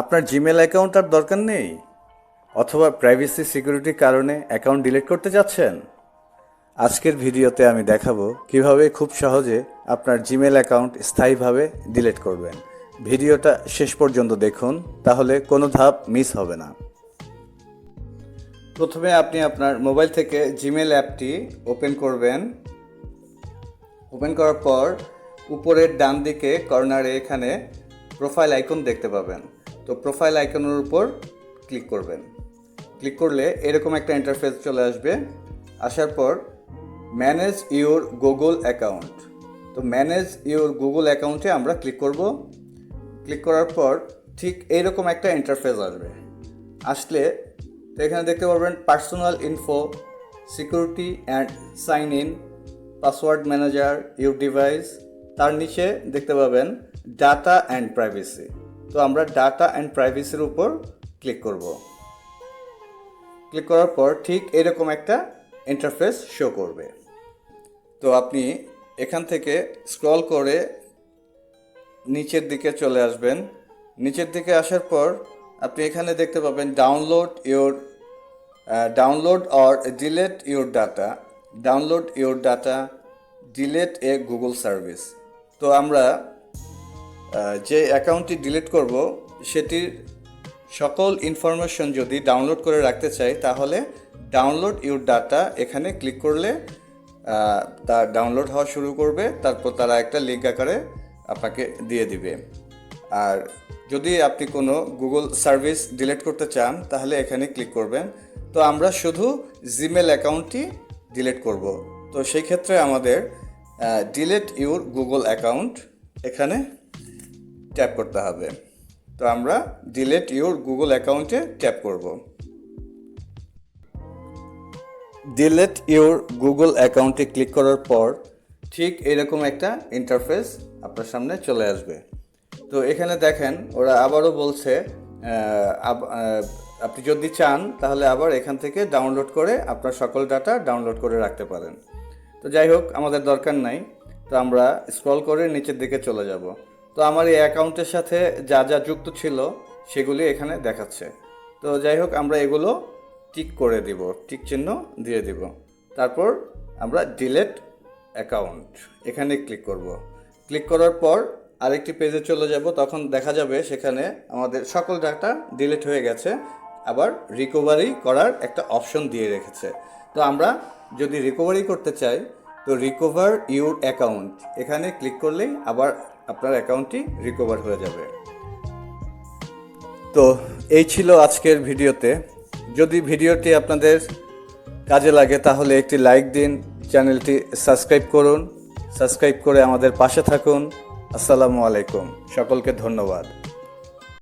আপনার Gmail account আর দরকার নেই? অথবা প্রাইভেসি সিকিউরিটির কারণে অ্যাকাউন্ট ডিলিট করতে যাচ্ছেন? আজকের ভিডিওতে আমি দেখাবো কীভাবে খুব সহজে আপনার জিমেল অ্যাকাউন্ট স্থায়ীভাবে ডিলিট করবেন। ভিডিওটা শেষ পর্যন্ত দেখুন, তাহলে কোনো ধাপ মিস হবে না। প্রথমে আপনি আপনার মোবাইল থেকে জিমেল অ্যাপটি ওপেন করবেন। ওপেন করার পর উপরের ডান দিকে কর্নারে এখানে প্রোফাইল আইকন দেখতে পাবেন। তো প্রোফাইল আইকনের উপর ক্লিক করবেন। ক্লিক করলে এরকম একটা ইন্টারফেস চলে আসবে। আসার পর ম্যানেজ ইউর গুগল অ্যাকাউন্ট তো ম্যানেজ ইউর গুগল অ্যাকাউন্টে আমরা ক্লিক করব। ক্লিক করার পর ঠিক এইরকম একটা ইন্টারফেস আসবে। আসলে তো এখানে দেখতে পারবেন personal info security and sign in password manager your device তার নিচে দেখতে পাবেন ডাটা অ্যান্ড প্রাইভেসি তো আমরা ডাটা অ্যান্ড প্রাইভেসির উপর ক্লিক করব। ক্লিক করার পর ঠিক এরকম একটা ইন্টারফেস শো করবে। তো আপনি এখান থেকে স্ক্রল করে নিচের দিকে চলে আসবেন। নিচের দিকে আসার পর আপনি এখানে দেখতে পাবেন download your download or delete your data download your data delete a Google service তো আমরা যে অ্যাকাউন্টটি ডিলিট করব সেটির সকল ইনফরমেশন যদি ডাউনলোড করে রাখতে চাই তাহলে ডাউনলোড ইউর ডাটা এখানে ক্লিক করলে আহ, তা ডাউনলোড হওয়া শুরু করবে তারপর তারা একটা লিঙ্ক আকারে আপনাকে দিয়ে দিবে। আর যদি আপনি কোনো গুগল সার্ভিস ডিলিট করতে চান তাহলে এখানে ক্লিক করবেন। তো আমরা শুধু জিমেল অ্যাকাউন্টটি ডিলিট করব। তো সেই ক্ষেত্রে আমাদের ডিলেট ইউর গুগল অ্যাকাউন্ট এখানে ট্যাপ করতে হবে। তো আমরা ডিলেট ইউর গুগল অ্যাকাউন্টে ট্যাপ করব। ডিলেট ইউর গুগল অ্যাকাউন্টে ক্লিক করার পর ঠিক এরকম একটা ইন্টারফেস আপনার সামনে চলে আসবে। তো এখানে দেখেন, ওরা আবারও বলছে আপনি যদি চান, তাহলে আবার এখান থেকে ডাউনলোড করে আপনার সকল ডাটা ডাউনলোড করে রাখতে পারেন। তো যাই হোক, আমাদের দরকার নাই। তো আমরা স্ক্রল করে নিচের দিকে চলে যাব। তো আমার এই অ্যাকাউন্টের সাথে যা যা যুক্ত ছিল, সেগুলি এখানে দেখাচ্ছে। তো যাই হোক, আমরা এগুলো টিক করে দিব, টিক চিহ্ন দিয়ে দিব। তারপর আমরা ডিলেট অ্যাকাউন্ট, এখানে ক্লিক করব। ক্লিক করার পর আরেকটি পেজে চলে যাব, তখন দেখা যাবে সেখানে আমাদের সকল ডাটা ডিলিট হয়ে গেছে। আবার রিকভারি করার একটা অপশন দিয়ে রেখেছে। তো আমরা যদি রিকভারি করতে চাই, তো রিকভার ইউর অ্যাকাউন্ট, এখানে ক্লিক করলেই আবার আপনার অ্যাকাউন্টটি রিকভার হয়ে যাবে। তো এই ছিল আজকের ভিডিওতে। যদি ভিডিওটি আপনাদের কাজে লাগে, তাহলে একটি লাইক দিন, চ্যানেলটি সাবস্ক্রাইব করুন। সাবস্ক্রাইব করে আমাদের পাশে থাকুন। আসসালামু আলাইকুম। সকলকে ধন্যবাদ।